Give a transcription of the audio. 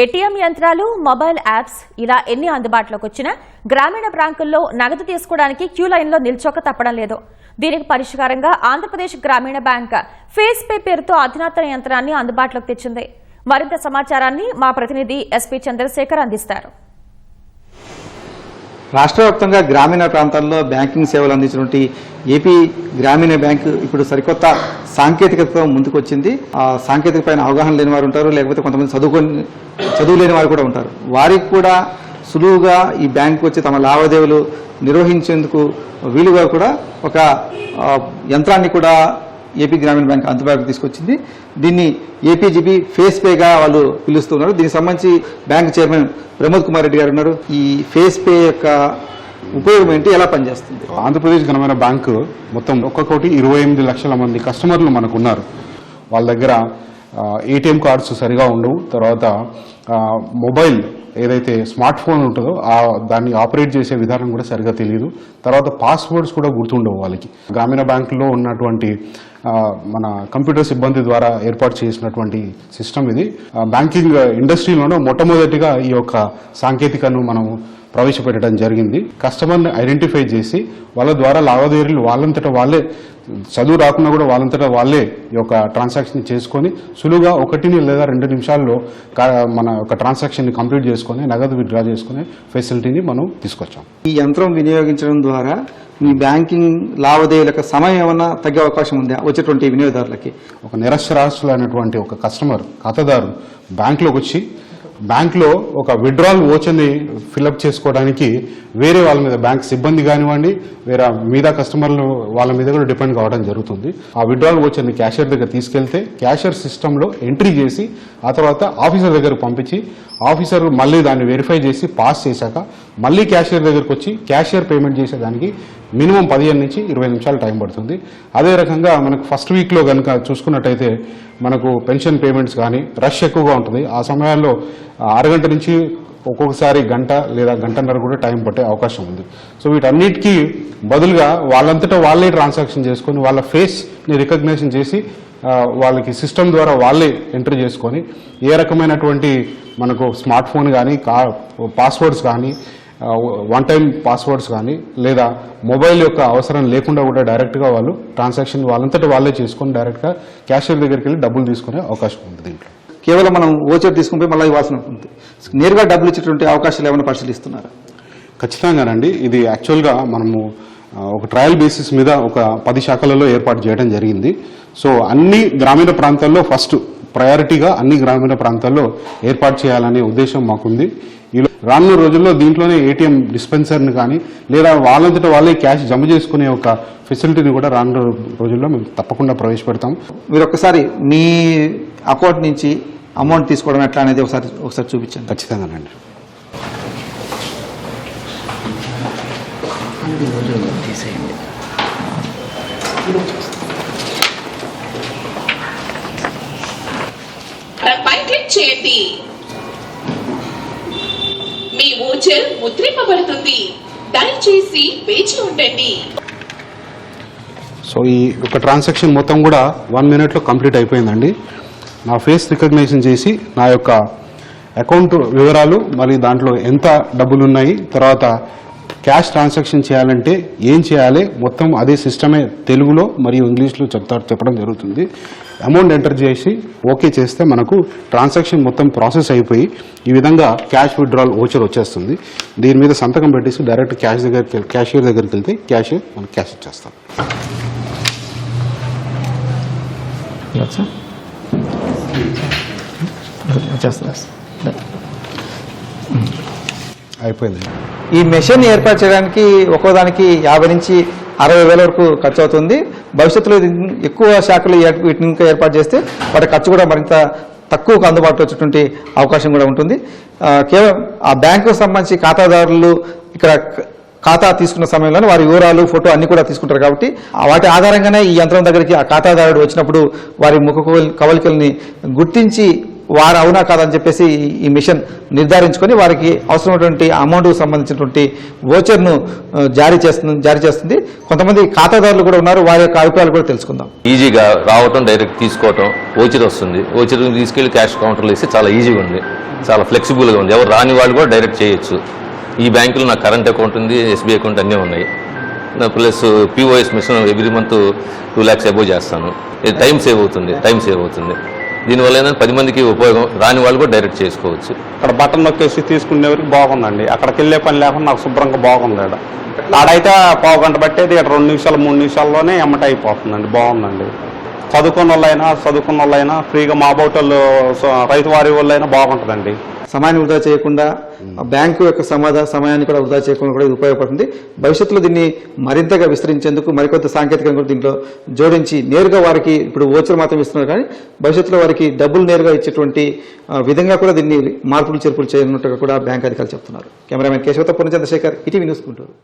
ATM యంత్రాలు mobile apps ఇలా ఎన్ని అందుబాటులోకి వచ్చినా గ్రామీణ బ్యాంకుల్లో నగదు తీసుకోవడానికి క్యూ లైన్లో నిల్చోక తప్పడం లేదు. దీనికి పరిష్కారంగా ఆంధ్రప్రదేశ్ గ్రామీణ బ్యాంక్ ఫేస్ పే పేరుతో అధునాతన యంత్రాన్ని అందుబాటులోకి తెచ్చింది. మరింత సమాచారాన్ని మా ప్రతినిధి ఎస్పీ చంద్రశేఖర్ అందిస్తారు. రాష్ట్ర వ్యాప్తంగా గ్రామీణ ప్రాంతాల్లో బ్యాంకింగ్ సేవలు అందించినటువంటి ఏపీ గ్రామీణ బ్యాంకు ఇప్పుడు సరికొత్త సాంకేతికతతో ముందుకొచ్చింది. ఆ సాంకేతిక పైన అవగాహన లేని వారు ఉంటారు లేకపోతే కొంతమంది చదువుకొని చదువు లేని వారు కూడా ఉంటారు. వారికి కూడా సులువుగా ఈ బ్యాంకు వచ్చి తమ లావాదేవీలు నిర్వహించేందుకు వీలుగా కూడా ఒక యంత్రాన్ని కూడా ఏపీ గ్రామీణ బ్యాంక్ అందుబాటులోకి తీసుకొచ్చింది. దీన్ని ఏపీజీబీ ఫేస్ పేగా వాళ్ళు పిలుస్తున్నారు. దీనికి సంబంధించి బ్యాంక్ చైర్మన్ ప్రమోద్ కుమార్ రెడ్డి గారు ఉన్నారు. ఈ ఫేస్ పే యొక్క ఉపయోగం ఏంటి? ఎలా పనిచేస్తుంది? ఆంధ్రప్రదేశ్ గ్రామీణ బ్యాంకు మొత్తం ఒక్క కోటి ఇరవై ఎనిమిది లక్షల మంది కస్టమర్లు మనకు ఉన్నారు వాళ్ళ దగ్గర ఏటీఎం కార్డ్స్ సరిగా ఉండవు. తర్వాత మొబైల్ ఏదైతే స్మార్ట్ ఫోన్ ఉంటుందో ఆ దాన్ని ఆపరేట్ చేసే విధానం కూడా సరిగా తెలియదు తర్వాత పాస్వర్డ్స్ కూడా గుర్తుండవు వాళ్ళకి. గ్రామీణ బ్యాంకులో ఉన్నటువంటి మన కంప్యూటర్ సిబ్బంది ద్వారా ఏర్పాటు చేసినటువంటి సిస్టమ్ ఇది. బ్యాంకింగ్ ఇండస్ట్రీలోనూ మొట్టమొదటిగా ఈ యొక్క సాంకేతికను మనం ప్రవేశపెట్టడం జరిగింది. కస్టమర్ని ఐడెంటిఫై చేసి వాళ్ళ ద్వారా లావాదేవీలు వాళ్ళంతటా వాళ్ళే చదువు రాకుండా కూడా వాళ్ళంతటా వాళ్ళే ఈ యొక్క ట్రాన్సాక్షన్ చేసుకొని సులువుగా ఒకటిని లేదా రెండు నిమిషాల్లో మన యొక్క ట్రాన్సాక్షన్ కంప్లీట్ చేసుకొని నగదు విత్డ్రా చేసుకునే ఫెసిలిటీని మనం తీసుకొచ్చాం. ఈ యంత్రం వినియోగించడం ద్వారా మీ బ్యాంకింగ్ లావాదేవీల యొక్క సమయం ఏమన్నా తగ్గే అవకాశం ఉందా? వచ్చేటువంటి వినియోగదారులకి. ఒక నిరక్షరాస్యులైనటువంటి ఒక కస్టమర్ ఖాతాదారు బ్యాంక్లోకి వచ్చి బ్యాంక్లో ఒక విడ్రాల్ ఓచర్ని ఫిలప్ చేసుకోవడానికి వేరే వాళ్ళ మీద బ్యాంక్ సిబ్బంది కానివ్వండి వేరే మీద కస్టమర్లు వాళ్ళ మీద కూడా డిపెండ్ కావడం జరుగుతుంది. ఆ విడ్రాల్ ఓచర్ని క్యాషియర్ దగ్గర తీసుకెళ్తే క్యాషియర్ సిస్టంలో ఎంట్రీ చేసి ఆ తర్వాత ఆఫీసర్ దగ్గర పంపించి ఆఫీసర్ మళ్ళీ దాన్ని వెరిఫై చేసి పాస్ చేశాక మళ్ళీ క్యాషియర్ దగ్గరకు వచ్చి క్యాషియర్ పేమెంట్ చేసేదానికి మినిమం పదిహేను నుంచి ఇరవై నిమిషాలు టైం పడుతుంది. అదే రకంగా మనకు ఫస్ట్ వీక్లో కనుక చూసుకున్నట్టయితే మనకు పెన్షన్ పేమెంట్స్ కానీ రష్ ఎక్కువగా ఉంటుంది. ఆ సమయాల్లో అరగంట నుంచి ఒక్కొక్కసారి గంట లేదా గంటన్నర కూడా టైం పట్టే అవకాశం ఉంది. సో వీటన్నిటికీ బదులుగా వాళ్ళంతటా వాళ్ళే ట్రాన్సాక్షన్ చేసుకొని వాళ్ళ ఫేస్ని రికగ్నేషన్ చేసి వాళ్ళకి సిస్టమ్ ద్వారా వాళ్ళే ఎంటర్ చేసుకొని ఏ రకమైనటువంటి మనకు స్మార్ట్ ఫోన్ కానీ కా పాస్వర్డ్స్ కానీ వన్ టైం పాస్వర్డ్స్ కానీ లేదా మొబైల్ యొక్క అవసరం లేకుండా కూడా డైరెక్ట్గా వాళ్ళు ట్రాన్సాక్షన్ వాళ్ళంతటా వాళ్ళే చేసుకొని డైరెక్ట్గా క్యాషియర్ దగ్గరికి వెళ్ళి డబ్బులు తీసుకునే అవకాశం ఉంది దీంట్లో. కేవలం మనం ఓచర్ తీసుకుంటే మళ్ళీ ఇవ్వాల్సిన ఉంటుంది. నేరుగా డబ్బులు ఇచ్చేటువంటి అవకాశాలు ఏమైనా పరిశీలిస్తున్నారు? ఖచ్చితంగానండి ఇది యాక్చువల్గా మనము ఒక ట్రయల్ బేసిస్ మీద ఒక పది శాఖలలో ఏర్పాటు చేయడం జరిగింది. సో అన్ని గ్రామీణ ప్రాంతాల్లో ఫస్ట్ ప్రయారిటీగా అన్ని గ్రామీణ ప్రాంతాల్లో ఏర్పాటు చేయాలనే ఉద్దేశం మాకుంది. రానున్న రోజుల్లో దీంట్లోనే ఏటీఎం డిస్పెన్సర్ని కానీ లేదా వాళ్ళంతటా వాళ్ళే క్యాష్ జమ చేసుకునే ఒక ఫెసిలిటీని కూడా రానున్న రోజుల్లో మేము తప్పకుండా ప్రవేశపెడతాం. మీరు ఒక్కసారి మీ అకౌంట్ నుంచి అమౌంట్ తీసుకోవడం ఎట్లా అనేది ఒకసారి ఒకసారి చూపించండి. చేయండి. మీ ఓచర్ ముద్రింపబడుతుంది. దయచేసి వేచి ఉండండి. సో ఈ ఒక ట్రాన్సాక్షన్ మొత్తం కూడా వన్ మినిట్లో కంప్లీట్ అయిపోయిందండి. నా ఫేస్ రికగ్నైజేషన్ చేసి నా యొక్క అకౌంట్ వివరాలు మరి దాంట్లో ఎంత డబ్బులు ఉన్నాయి తర్వాత క్యాష్ ట్రాన్సాక్షన్ చేయాలంటే ఏం చేయాలి? మొత్తం అదే సిస్టమే తెలుగులో మరియు ఇంగ్లీష్లో చెప్తారు చెప్పడం జరుగుతుంది. అమౌంట్ ఎంటర్ చేసి ఓకే చేస్తే మనకు ట్రాన్సాక్షన్ మొత్తం ప్రాసెస్ అయిపోయి ఈ విధంగా క్యాష్ విత్డ్రాల్ ఓచర్ వచ్చేస్తుంది. దీని మీద సంతకం పెట్టేసి డైరెక్ట్ క్యాష్ దగ్గరికి క్యాషియర్ దగ్గరికి వెళ్తే క్యాషియర్ మనకు క్యాష్ ఇచ్చేస్తాం అయిపోయింది. ఈ మెషిన్ ఏర్పాటు చేయడానికి ఒక్కోదానికి యాభై నుంచి అరవై వేల వరకు ఖర్చు అవుతుంది. భవిష్యత్తులో ఎక్కువ శాఖలు వీటిని ఇంకా ఏర్పాటు చేస్తే వాటి ఖర్చు కూడా మరింత తక్కువకు అందుబాటులో వచ్చేటువంటి అవకాశం కూడా ఉంటుంది. కేవలం ఆ బ్యాంకుకు సంబంధించి ఖాతాదారులు ఇక్కడ ఖాతా తీసుకున్న సమయంలో వారి వివరాలు ఫోటో అన్ని కూడా తీసుకుంటారు కాబట్టి వాటి ఆధారంగానే ఈ యంత్రం దగ్గరికి ఆ ఖాతాదారుడు వచ్చినప్పుడు వారి ముఖ కవలికల్ని గుర్తించి వారు అవునా కాదని చెప్పేసి ఈ- మిషన్ నిర్ధారించుకొని వారికి అవసరమైనటువంటి అమౌంట్కు సంబంధించినటువంటి ఓచర్ను జారీ చేస్తుంది జారీ చేస్తుంది. కొంతమంది ఖాతాదారులు కూడా ఉన్నారు. వారి యొక్క అభిప్రాయాలు కూడా తెలుసుకుందాం. ఈజీగా రావటం డైరెక్ట్ తీసుకోవటం ఓచర్ వస్తుంది. ఓచర్ తీసుకెళ్ళి క్యాష్ కౌంటర్లో వేసి చాలా ఈజీగా ఉంది. చాలా ఫ్లెక్సిబుల్గా ఉంది. ఎవరు రాని వాళ్ళు కూడా డైరెక్ట్ చేయొచ్చు. ఈ బ్యాంకులో నా కరెంట్ అకౌంట్ ఉంది ఎస్బీఐ అకౌంట్ అన్నీ ఉన్నాయి. Plus POS machine every month two lakhs above చేస్తాను. ఇది టైం సేవ్ అవుతుంది టైం సేవ్ అవుతుంది. దీనివల్ల ఏంటంటే పది మందికి ఉపయోగం రాని వాళ్ళు కూడా డైరెక్ట్ చేసుకోవచ్చు. ఇక్కడ బటన్ నొక్కేసి తీసుకునేవరకు బాగుందండి. అక్కడికి వెళ్ళే పని లేకుండా నాకు శుభ్రంగా బాగుంది ఆడైతే పావు గంట పట్టేది ఇక్కడ రెండు నిమిషాలు మూడు నిమిషాల్లోనే ఎమ్మట అయిపోతుందండి బాగుందండి. చదువుకున్న వాళ్ళైనా చదువుకున్న వాళ్ళైనా ఫ్రీగా మా బోటోళ్ళు రైతు వారి వాళ్ళైనా బాగుంటుందండి. సమయాన్ని వృధా చేయకుండా బ్యాంకు యొక్క సమాధా సమయాన్ని కూడా వృధా చేయకుండా కూడా ఇది ఉపయోగపడుతుంది. భవిష్యత్తులో దీన్ని మరింతగా విస్తరించేందుకు మరికొంత సాంకేతికంగా కూడా దీంట్లో జోడించి నేరుగా వారికి ఇప్పుడు ఓచర్ మాత్రం ఇస్తున్నారు కానీ భవిష్యత్తులో వారికి డబ్బులు నేరుగా ఇచ్చేటువంటి విధంగా కూడా దీన్ని మార్పులు చేర్పులు చేయనున్నట్టుగా కూడా బ్యాంక్ అధికారులు చెప్తున్నారు. Cameraman Keshavatha Purna Chandrasekhar ETV news Guntur.